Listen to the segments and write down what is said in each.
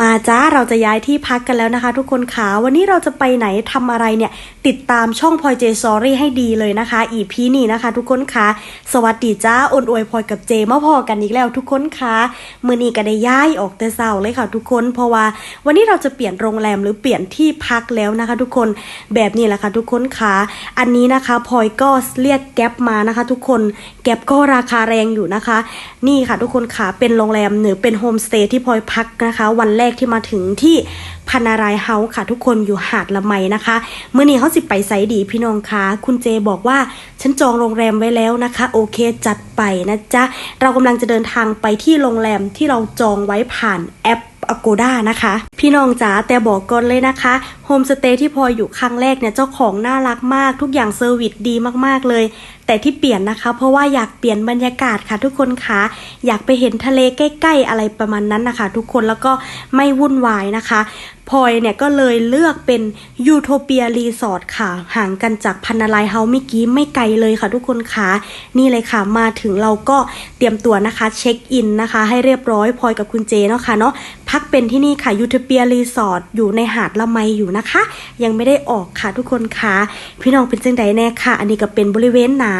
มาจ้าเราจะย้ายที่พักกันแล้วนะคะ ทุกคนขาวันนี้เราจะไปไหนทำอะไรเนี่ย ติดตามช่องพลอยเจซอรี่ให้ดีเลยนะคะ อีพีนี้นะคะ ทุกคนขาสวัสดีจ้าอนอวยพลอยกับเจมาพอกันอีกแล้วทุกคนขามือนี้ก็ได้ย้ายออกแต่เช้าเลยค่ะทุกคนเพราะว่าวันนี้เราจะเปลี่ยนโรงแรมหรือเปลี่ยนที่พักแล้วนะคะ ทุกคนแบบนี้แหละค่ะ ทุกคนขาอันนี้นะคะพลอยก็เรียกแก๊ปมานะคะ ทุกคนแก๊ปก็ราคาแรงอยู่นะคะ นี่ค่ะ ทุกคนขาเป็นโรงแรมหรือเป็นโฮมสเตย์ที่พลอยพักนะคะ วันแรกที่มาถึงที่พันารายเฮาส์ค่ะ ทุกคนอยู่หาดละไมนะคะเมื่อนี้เขาสิไปไซดีพี่น้องคะคุณเจบอกว่าฉันจองโรงแรมไว้แล้วนะคะ โอเคจัดไปนะจ๊ะ เรากำลังจะเดินทางไปที่โรงแรมที่เราจองไว้ผ่านแอป Agoda นะคะ พี่น้องจ๋าแต่บอกก่อนเลยนะคะโฮมสเตย์ที่พลอยอยู่ครั้งแรกเนี่ยเจ้าของน่ารักมาก ทุกอย่างเซอร์วิสดีมากๆเลย แต่ที่เปลี่ยนนะคะ เพราะว่าอยากเปลี่ยนบรรยากาศค่ะ ทุกคนคะอยากไปเห็นทะเลใกล้ ๆ อะไรประมาณนั้นนะคะ ทุกคนแล้วก็ไม่วุ่นวายนะคะ พลอยเนี่ยก็เลยเลือกเป็นยูโทเปียรีสอร์ทค่ะ ห่างกันจากพันนาลายเฮาเมื่อกี้ไม่ไกลเลยค่ะทุกคนคะนี่เลยค่ะมาถึงเราก็เตรียมตัวนะคะเช็คอินนะคะ ให้เรียบร้อยพลอยกับคุณเจเนาะค่ะเนาะพักเป็นที่นี่ค่ะยูโทเปียรีสอร์ทอยู่ในหาดละไมอยู่นะคะ ยังไม่ได้ออกค่ะทุกคนคะพี่น้องเป็นจังใดแน่ค่ะ อันนี้ก็เป็นบริเวณหนา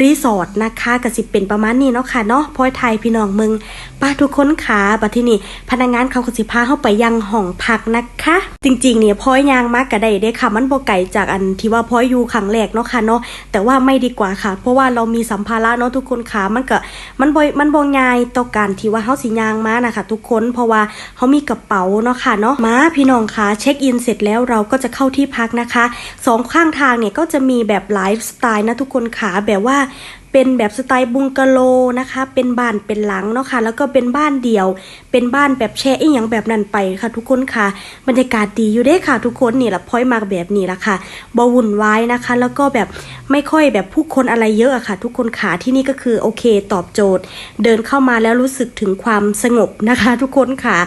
รีสอร์ทนะคะกสิเป็นประมาณนี้เนาะค่ะเนาะพลอยไทยพี่น้องมึงป้าทุกคนขาบัดที่นี่พนักงานเขาก็สิพาเข้าไปยังห้องพักนะคะจริงๆเนี่ยพลอยยางมากกะได้เด้ค่ะ มันบ่ไกลจากอันที่ว่าพลอยอยู่ครั้งแรกเนาะค่ะเนาะแต่ว่าไม่ดีกว่าค่ะ เพราะว่าเรามีสัมภาระเนาะทุกคนขามันก็มันบ่มันบ่ง่ายต่อการที่ว่าเฮาสิยางมานะคะทุกคนเพราะว่าเฮามีกระเป๋าเนาะค่ะเนาะมาพี่น้องคะเช็คอินเสร็จแล้วเราก็จะเข้าที่พักนะคะสองข้างทางเนี่ยก็จะมีแบบไลฟ์สไตล์นะทุกคนขาแบบว่า เป็นแบบสไตล์บุงกะโลนะคะ เป็นบ้านเป็นหลังเนาะค่ะ แล้วก็เป็นบ้านเดี่ยว เป็นบ้านแบบแช่อีหยังแบบนั้นไปค่ะ ทุกคนค่ะ บรรยากาศดีอยู่เด้ค่ะ ทุกคนนี่ละพอยมาแบบนี้ละค่ะบวุ่นวายนะคะ แล้วก็แบบไม่ค่อยแบบผู้คนอะไรเยอะอะค่ะ ทุกคนขาที่นี่ก็คือโอเคตอบโจทย์ เดินเข้ามาแล้วรู้สึกถึงความสงบนะคะ ทุกคนค่ะ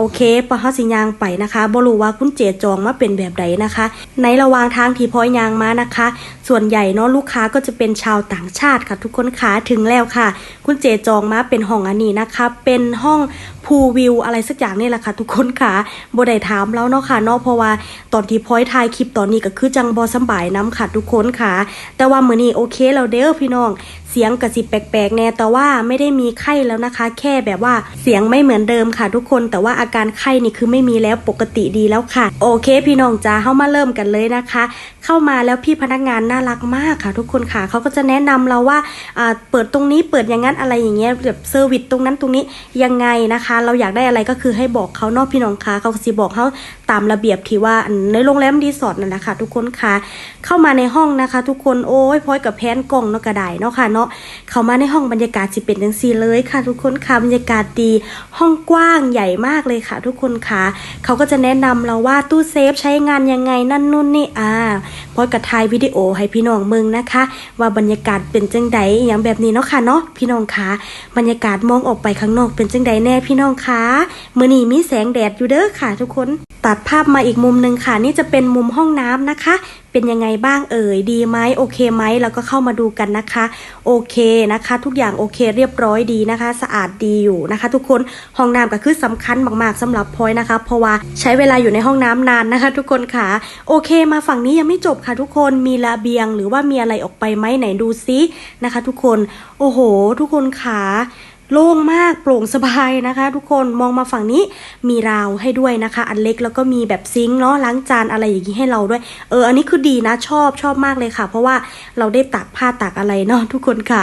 โอเคพอเฮาสิยางไปนะคะบรู้ว่าคุณเจจองมาเป็นแบบใดนะคะ ในระหว่างทางที่พอยยางมานะคะ ส่วนใหญ่เนาะลูกค้าก็จะเป็นชาวต่างชาติค่ะ ทุกคนขาถึงแล้วค่ะ คุณเจจองมาเป็นห้องอันนี้นะคะ เป็นห้องพูวิวอะไรสักอย่างนี่แหละค่ะ ทุกคนค่ะบ่ได้ถามแล้วเนาะค่ะเนาะเพราะว่าตอนที่พอยถ่ายคลิปตอนนี้ก็คือจังบอสบายน้ำค่ะทุกคนค่ะ แต่ว่ามื้อนี้โอเคแล้วเด้อพี่น้อง สียงกระสิบแปลกๆแน่แต่ว่าไม่ได้มีไข้แล้วนะคะ แค่แบบว่าเสียงไม่เหมือนเดิมค่ะทุกคน แต่ว่าอาการไข้นี่คือไม่มีแล้วปกติดีแล้วค่ะ โอเค พี่น้องจ้าเข้ามาเริ่มกันเลยนะคะ เข้ามาแล้วพี่พนักงานน่ารักมากค่ะ ทุกคนค่ะเขาก็จะแนะนำเราว่าเปิดตรงนี้เปิดอย่างนั้นอะไรอย่างเงี้ยแบบเซอร์วิสตรงนั้นตรงนี้ยังไงนะคะ เราอยากได้อะไรก็คือให้บอกเขานอกพี่น้องคะเขาสิบอกเขาตามระเบียบที่ว่าในโรงแรมรีสอร์ทนั่นแหละค่ะทุกคนค่ะ เข้ามาในห้องนะคะ ทุกคนโอ้ยพอยกับแพนกล่องเนาะกระไดเนาะค่ะเนาะเข้ามาในห้องบรรยากาศสิเป็นจังซี่เลยค่ะ ทุกคนค่ะบรรยากาศดี ห้องกว้างใหญ่มากเลยค่ะ ทุกคนค่ะ เขาก็จะแนะนำเราว่าตู้เซฟใช้งานยังไงนั่นนู่นนี่อ่าพอยกับถ่ายวิดีโอให้พี่น้องเมืองนะคะ ว่าบรรยากาศเป็นจังใดอย่างแบบนี้เนาะค่ะเนาะพี่น้องคะบรรยากาศมองออกไปข้างนอกเป็นจังใดแน่พี่น้องคะมื้อนี้มีแสงแดดอยู่เด้อค่ะ ทุกคน ตัดภาพมาอีกมุมหนึ่งค่ะ นี่จะเป็นมุมห้องน้ำนะคะ เป็นยังไงบ้างเอ่ยดีไหมโอเคไหมแล้วก็เข้ามาดูกันนะคะ โอเคนะคะ ทุกอย่างโอเคเรียบร้อยดีนะคะ สะอาดดีอยู่นะคะ ทุกคนห้องน้ำก็คือสำคัญมากๆสำหรับพอยนะคะ เพราะว่าใช้เวลาอยู่ในห้องน้ำนานนะคะ ทุกคนค่ะโอเค มาฝั่งนี้ยังไม่จบค่ะ ทุกคนมีระเบียงหรือว่ามีอะไรออกไปไหมไหนดูซินะคะ ทุกคนโอ้โห ทุกคนขา โล่งมากโปร่งสบายนะคะ ทุกคนมองมาฝั่งนี้มีราวให้ด้วยนะคะ อันเล็กแล้วก็มีแบบซิงค์เนาะล้างจานอะไรอย่างนี้ให้เราด้วย เออ อันนี้คือดีนะชอบชอบมากเลยค่ะ เพราะว่าเราได้ตักผ้าตักอะไรเนาะทุกคนค่ะ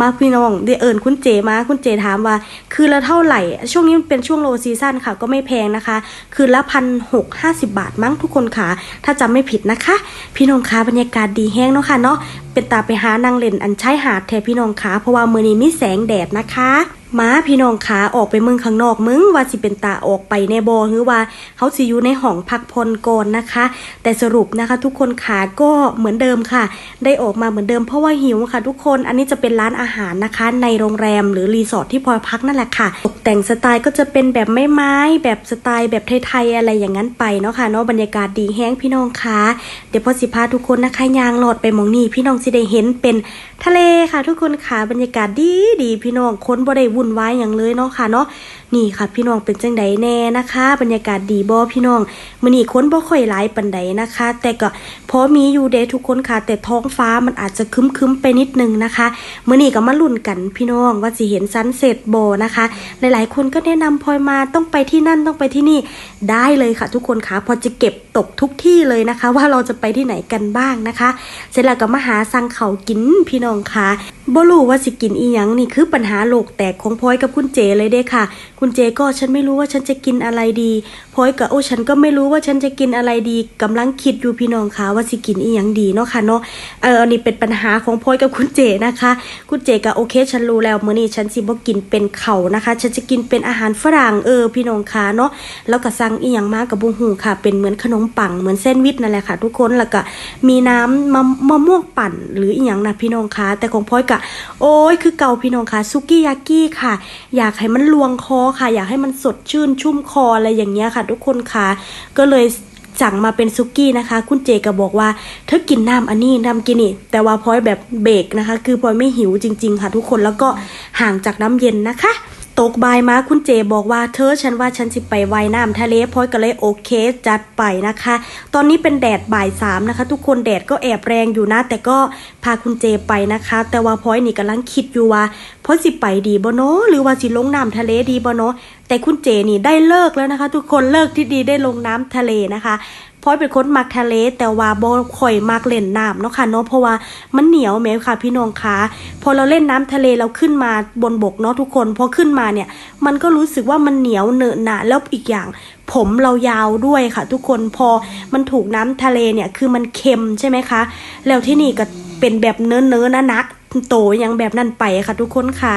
มาพี่น้องได้เอิญคุณเจมาคุณเจถามว่า คือละเท่าไหร่ ช่วงนี้มันเป็นช่วงโลซีซั่นค่ะ ก็ไม่แพงนะคะ คือละพันหกห้าสิบบาทมั้งทุกคนค่ะ ถ้าจำไม่ผิดนะคะ พี่น้องคะบรรยากาศดีแห้งเนาะค่ะเนาะเป็นตาไปหานางเล่นอันใช้หาดแทพี่น้องคะเพราะว่ามือนี้มีแสงแดดนะคะ มาพี่น้องขาออกไปเมืองข้างนอกมึงว่าสิเป็นตาออกไปในบอหรือว่าเขาสิอยู่ในห้องพักพลก่อนนะคะ แต่สรุปนะคะทุกคนขาก็เหมือนเดิมค่ะ ได้ออกมาเหมือนเดิมเพราะว่าหิวค่ะ ทุกคนอันนี้จะเป็นร้านอาหารนะคะ ในโรงแรมหรือรีสอร์ทที่พลอยพักนั่นแหละค่ะ ตกแต่งสไตล์ก็จะเป็นแบบไม้ไม้แบบสไตล์แบบไทยๆอะไรอย่างนั้นไปเนาะค่ะเนาะบรรยากาศดีแห้งพี่น้องคะเดี๋ยวพอสิพาทุกคนนะคะยางหลอดไปมองนี่พี่น้องสิได้เห็นเป็นทะเลค่ะ ทุกคนค่ะบรรยากาศดีดีพี่น้องคนบ่ได้วุ่นวายอย่างเลยเนาะค่ะเนาะนี่ค่ะพี่น้องเป็นจังไดแน่นะคะ บรรยากาศดีบ่พี่น้องมื้อนี้คนบ่ค่อยหลายปานใดนะคะ แต่ก็พอมีอยู่เดทุกคนค่ะ แต่ท้องฟ้ามันอาจจะคึ้มๆไปนิดนึงนะคะมื้อนี้ก็มาลุ้นกันพี่น้องว่าสิเห็นซันเซ็ตบ่นะคะ หลายๆ คนก็แนะนำพลอยมาต้องไปที่นั่นต้องไปที่นี่ได้เลยค่ะ ทุกคนค่ะพอจะเก็บตกทุกที่เลยนะคะ ว่าเราจะไปที่ไหนกันบ้างนะคะ เสร็จแล้วก็มาหาสังเขากินพี่น้องค่ะบ่รู้ว่าสิกินอีหยังนี่คือปัญหาโลกแตกของพลอยกับคุณเจเลยเด้ค่ะคุณเจก็ฉันไม่รู้ว่าฉันจะกินอะไรดีพอยกับโอ้ฉันก็ไม่รู้ว่าฉันจะกินอะไรดีกำลังคิดอยู่พี่น้องคะว่าสิกินอีหยังดีเนาะค่ะเนาะเอออันนี้เป็นปัญหาของพอยกับคุณเจนะคะ คุณเจก็โอเค ฉันรู้แล้วมื้อนี้ฉันสิบ่กินเป็นเขานะคะ ฉันจะกินเป็นอาหารฝรั่งเออพี่น้องคะเนาะแล้วก็สั่งอีหยังมากับบุหูค่ะ เป็นเหมือนขนมปังเหมือนแซนวิชนั่นแหละค่ะ ทุกคนแล้วก็มีน้ำมะมะม่วงปั่นหรืออีหยังนะพี่น้องคะแต่ของพอยกะโอ้ยคือเก่าพี่น้องคะซุกี้ยากิค่ะ อยากให้มันลวงคอค่ะ อยากให้มันสดชื่นชุ่มคออะไรอย่างเงี้ยค่ะ ทุกคนค่ะก็เลยสั่งมาเป็นซุกี้นะคะ คุณเจก็บอกว่าเธอกินน้ำอันนี้น้ำกินนี่แต่ว่าพลอยแบบเบรกนะคะ คือพลอยไม่หิวจริง ๆ ค่ะ ทุกคนแล้วก็ห่างจากน้ำเย็นนะคะ ตกบ่ายมาคุณเจบอกว่าเธอฉันว่าฉันสิไปไว่ายน้ำทะเลพอยก็เลยโอเคจัดไปนะคะ ตอนนี้เป็นแดดบ่ายสามนะคะ ทุกคนแดดก็แอบแรงอยู่นะ แต่ก็พาคุณเจไปนะคะ แต่ว่าพอยนี่กำลังคิดอยู่ว่าพอยสิไปดีบ่เนาะหรือว่าสิลงน้ำทะเลดีบ่เนาะแต่คุณเจนี่ได้เลิกแล้วนะคะ ทุกคนเลิกที่ดีได้ลงน้ำทะเลนะคะ พอยเป็นคนมักทะเล แต่ว่าบ่ค่อยมักเล่นน้ำเนาะค่ะเนาะเพราะว่ามันเหนียวแม้ค่ะ พี่น้องคะพอเราเล่นน้ำทะเลเราขึ้นมาบนบกเนาะทุกคนพอขึ้นมาเนี่ย มันก็รู้สึกว่ามันเหนียวเนอะหนะแล้วอีกอย่างผมเรายาวด้วยค่ะ ทุกคนพอมันถูกน้ำทะเลเนี่ยคือมันเค็มใช่ไหมคะ แล้วที่นี่ก็เป็นแบบเนื้อเนื้อนะนักโตยังแบบนั่นไปค่ะ ทุกคนค่ะ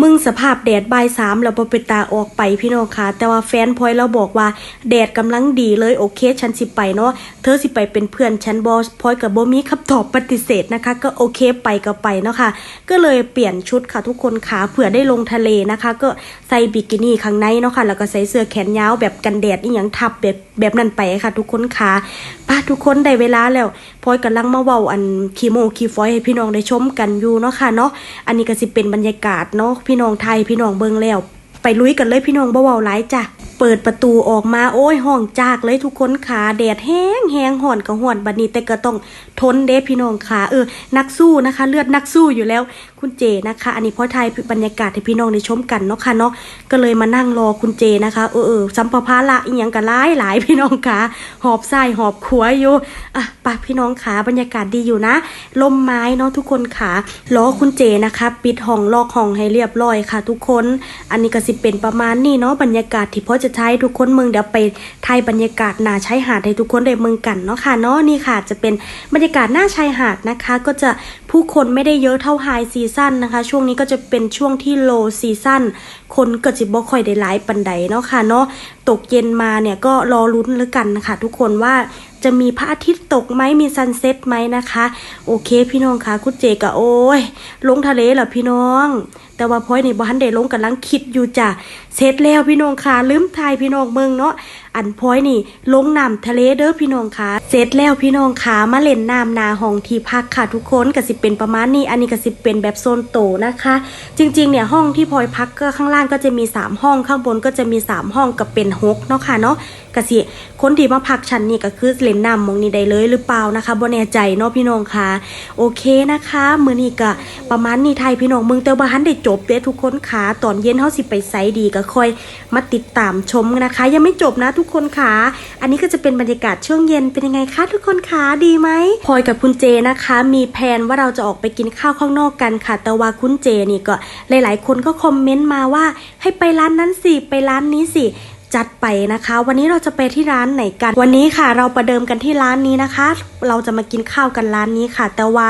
มึงสภาพแดดบ่ายสามแล้วพอเป็นตาออกไปพี่น้องค่ะ แต่ว่าแฟนพลอยเราบอกว่าแดดกำลังดีเลยโอเคฉันสิไปเนาะเธอสิไปเป็นเพื่อนฉันบอสพลอยกับโบมีคำตอบปฏิเสธนะคะ ก็โอเคไปก็ไปเนาะค่ะ ก็เลยเปลี่ยนชุดค่ะทุกคนค่ะเผื่อได้ลงทะเลนะคะ ก็ใส่บิกินี่ข้างในเนาะค่ะ แล้วก็ใส่เสื้อแขนยาวแบบกันแดดอีหยังทับแบบแบบนั้นไปค่ะ ทุกคนค่ะป้าทุกคนได้เวลาแล้วพลอยกำลังมาเว้าอันคีโมคีฟอยให้พี่น้องได้ชมกันอยู่เนาะค่ะเนาะอันนี้ก็สิเป็นบรรยากาศเนาะพี่น้องไทยพี่น้องเบิงแล้ว ไปลุยกันเลยพี่น้องบ่เว้าหลายจ้ะเปิดประตูออกมาโอ้ยห้องจากเลยทุกคนขาแดดแห้งแห้งห่อนก็ห่อนบันนี้แต่ก็ต้องทนเด้พี่น้องขาเออนักสู้นะคะ เลือดนักสู้อยู่แล้ว คุณเจนะคะ อันนี้พ่อไทยบรรยากาศให้พี่น้องได้ชมกันเนาะค่ะเนาะก็เลยมานั่งรอคุณเจนะคะเออเออสัมภาระอีหยังกันหลายหลายพี่น้องขาหอบไส้หอบขัวอยู่อะไปพี่น้องขาบรรยากาศดีอยู่นะลมไม้เนาะทุกคนขารอคุณเจนะคะ ปิดห้องลอกห้องให้เรียบร้อยค่ะ ทุกคน อันนี้ก็สิเป็นประมาณนี้เนาะบรรยากาศที่พ่อจะใช้ทุกคนเมืองเดี๋ยวไปไทยบรรยากาศหน้าชายหาดให้ทุกคนได้เมืองกันเนาะค่ะเนาะนี่ค่ะจะเป็นบรรยากาศหน้าชายหาดนะคะ ก็จะผู้คนไม่ได้เยอะเท่าไฮซีซั่นนะคะ ช่วงนี้ก็จะเป็นช่วงที่โลซีซั่นคนก็จิบบ่ค่อยได้หลายปันไดเนาะค่ะเนาะตกเย็นมาเนี่ยก็รอลุ้นแล้วกันนะคะทุกคนว่าจะมีพระอาทิตย์ตกไหมมีซันเซ็ตไหมนะคะ โอเคพี่น้องคะคุณเจกะโอ้ยลงทะเลเหรอพี่น้อง แต่ว่าพอยในบ้านเดลงกำลังคิดอยู่จ้ะเสร็จแล้วพี่น้องค่ะลืมทายพี่น้องเมืองเนาะอันพอยนี่ ลงน้ำทะเลเด้อพี่น้องค่ะเสร็จแล้วพี่น้องค่ะมาเล่นน้ำนาห้องที่พักค่ะทุกคนก็สิเป็นประมาณนี้ อันนี้ก็สิเป็นแบบโซนโตนะคะ จริงๆเนี่ยห้องที่พลอยพักก็ข้างล่างก็จะมี 3 ห้องข้างบนก็จะมี 3 ห้องกับเป็นหกเนาะค่ะเนาะกสิคนที่มาพักชั้นนี่ก็คือเล่นน้ำมองนี้ได้เลยหรือเปล่านะคะบ่แน่ใจเนาะพี่น้องค่ะโอเคนะคะมือนี้ก็ประมาณนี้ไทยพี่น้องเมืองเตอร์บาฮันได้จบเด้อทุกคนค่ะตอนเย็นเฮาสิไปไซดีก็คอยมาติดตามชมนะคะ ยังไม่จบนะทุกคนค่ะ อันนี้ก็จะเป็นบรรยากาศช่วงเย็นเป็นยังไงคะทุกคนคะดีไหมพลอยกับคุณเจนะคะ มีแผนว่าเราจะออกไปกินข้าวข้างนอกกันค่ะ แต่ว่าคุณเจนี่ก็หลาย ๆ คนก็คอมเมนต์มาว่าให้ไปร้านนั้นสิไปร้านนี้สิ จัดไปนะคะ วันนี้เราจะไปที่ร้านไหนกัน วันนี้ค่ะ เราประเดิมกันที่ร้านนี้นะคะ เราจะมากินข้าวกันร้านนี้ค่ะ แต่ว่า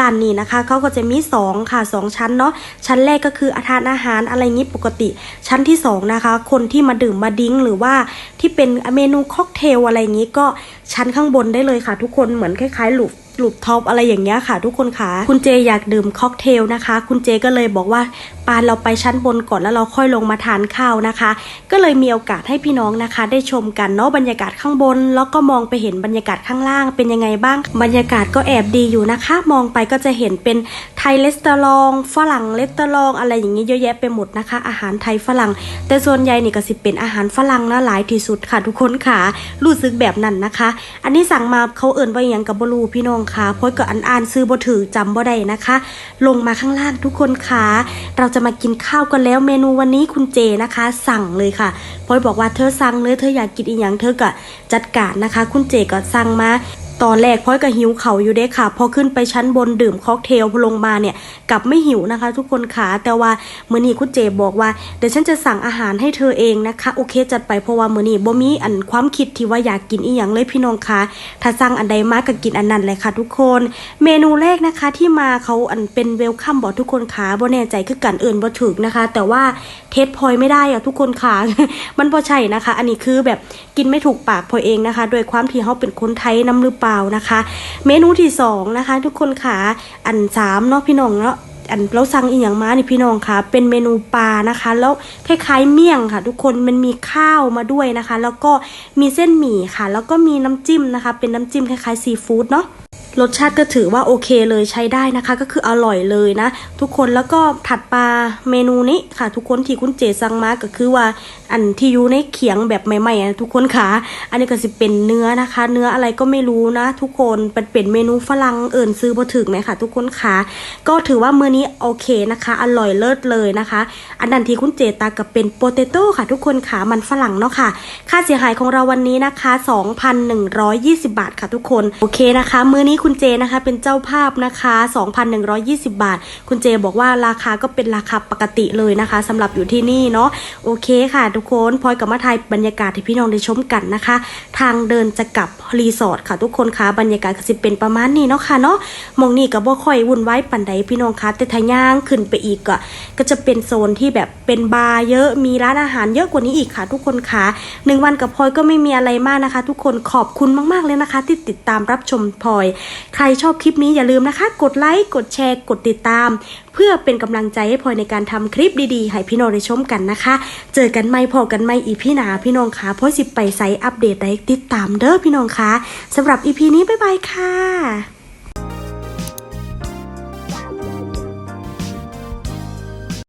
ร้านนี้นะคะเขาก็จะมีสองค่ะสองชั้นเนาะชั้นแรกก็คืออาทานอาหารอะไรงี้ปกติ ชั้นที่สองนะคะ คนที่มาดื่มมาดิ้งหรือว่าที่เป็นเมนูค็อกเทลอะไรอย่างงี้ก็ชั้นข้างบนได้เลยค่ะ ทุกคนเหมือนคล้ายๆหลุมลูปท็อปอะไรอย่างเงี้ยค่ะ ทุกคนค่ะ คุณเจอยากดื่มค็อกเทลนะคะ คุณเจก็เลยบอกว่า ปานเราไปชั้นบนก่อนแล้วเราค่อยลงมาทานข้าวนะคะ ก็เลยมีโอกาสให้พี่น้องนะคะ ได้ชมกันเนาะบรรยากาศข้างบน แล้วก็มองไปเห็นบรรยากาศข้างล่างเป็นยังไงบ้าง บรรยากาศก็แอบดีอยู่นะคะ มองไปก็จะเห็นเป็นไทยเลสเตอรองฝรั่งเลสเตอรองอะไรอย่างนี้เยอะแยะไปหมดนะคะ อาหารไทยฝรั่ง แต่ส่วนใหญ่นี่ก็สิเป็นอาหารฝรั่งนะหลายที่สุดค่ะทุกคนค่ะรู้สึกแบบนั้นนะคะ อันนี้สั่งมาเขาเอิ่นว่าอหยังกับบรูพี่น้องค่ะเพราะก็อันอ่านซื้อบ่ถือจำบ่ได้นะคะ ลงมาข้างล่างทุกคนค่ะเราจะะมากินข้าวกันแล้วเมนูวันนี้คุณเจนะคะ สั่งเลยค่ะพอยบอกว่าเธอสั่งเลยเธออยากกินอีหยังเธอก็จัดการนะคะ คุณเจก็สั่งมา ตอนแรกพอยก็หิวเขาอยู่เด้ค่ะ พอขึ้นไปชั้นบนดื่มค็อกเทลพอลงมาเนี่ยกลับไม่หิวนะคะ ทุกคนค่ะแต่ว่ามื้อนี้คุณเจบอกว่าเดี๋ยวฉันจะสั่งอาหารให้เธอเองนะคะ โอเค จัดไปเพราะว่ามื้อนี้บ่มีอันความคิดที่ว่าอยากกินอีหยังเลยพี่น้องคะถ้าสั่งอันใดมากก็กินอันนั้นเลยค่ะ ทุกคน เมนูแรกนะคะที่มาเขาอันเป็นเวลคัมบอกทุกคนค่ะบ่แน่ใจคือกันเอื่นบ่ถึกนะคะ แต่ว่าเทสพอยไม่ได้อะทุกคนค่ะมันบ่ใช่นะคะ อันนี้คือแบบกินไม่ถูกปากพอยเองนะคะ โดยความที่เขาเป็นคนไทยน้ำหรือเปล่านะคะ เมนูที่สองนะคะ ทุกคนค่ะอันสามเนาะพี่น้องเนาะอันเราสั่งอีกอย่างมานี่พี่น้องค่ะ เป็นเมนูปลานะคะ แล้วคล้ายๆเมี่ยงค่ะ ทุกคนมันมีข้าวมาด้วยนะคะ แล้วก็มีเส้นหมี่ค่ะ แล้วก็มีน้ำจิ้มนะคะ เป็นน้ำจิ้มคล้ายๆซีฟู้ดเนาะ รสชาติก็ถือว่าโอเคเลยใช้ได้นะคะ ก็คืออร่อยเลยนะ ทุกคนแล้วก็ถัดมาเมนูนี้ค่ะ ทุกคนที่คุณเจสั่งมาก็คือว่าอันที่อยู่ในเขียงแบบใหม่ๆนะทุกคนค่ะ อันนี้ก็สิเป็นเนื้อนะคะ เนื้ออะไรก็ไม่รู้นะ ทุกคนเป็นเป็นเมนูฝรั่งเอิ่นซื้อมาถึงไหมค่ะ ทุกคนค่ะ ก็ถือว่ามื้อนี้โอเคนะคะ อร่อยเลิศเลยนะคะ อันนั้นที่คุณเจตากับเป็นโปเตโต้ค่ะ ทุกคนค่ะมันฝรั่งเนาะค่ะ ค่าเสียหายของเราวันนี้นะคะ 2,120 บาทค่ะ ทุกคนโอเคนะคะ มื้อนี้คุณุณเจนะคะเป็นเจ้าภาพนะคะ 2,120 บาท คุณเจบอกว่าราคาก็เป็นราคาปกติเลยนะคะสำหรับอยู่ที่นี่เนาะโอเคค่ะ ทุกคนพลอยกับมาไทยบรรยากาศที่พี่น้องได้ชมกันนะคะ ทางเดินจะกลับรีสอร์ทค่ะ ทุกคนคะบรรยากาศก็สิเป็นประมาณนี้เนาะค่ะเนาะมองนี่ก็บ่ค่อยวุ่นวายปันใดพี่น้องคะแต่ทาย่างขึ้นไปอีกก็ก็จะเป็นโซนที่แบบเป็นบาร์เยอะมีร้านอาหารเยอะกว่านี้อีกค่ะ ทุกคนคะหนึ่งวันกับพลอยก็ไม่มีอะไรมากนะคะ ทุกคนขอบคุณมากๆเลยนะคะ ที่ติดตามรับชมพลอยใครชอบคลิปนี้อย่าลืมนะคะ กดไลค์กดแชร์กดติดตาม เพื่อเป็นกำลังใจให้พลอยในการทำคลิปดีๆ ให้พี่น้องได้ชมกันนะคะ เจอกันไม่พอกันไม่อีพี่หนาพี่น้องคะพลอยสิบไปไซอัปเดตได้ติดตามเด้อพี่น้องคะสำหรับอีพีนี้บ๊ายบายค่ะ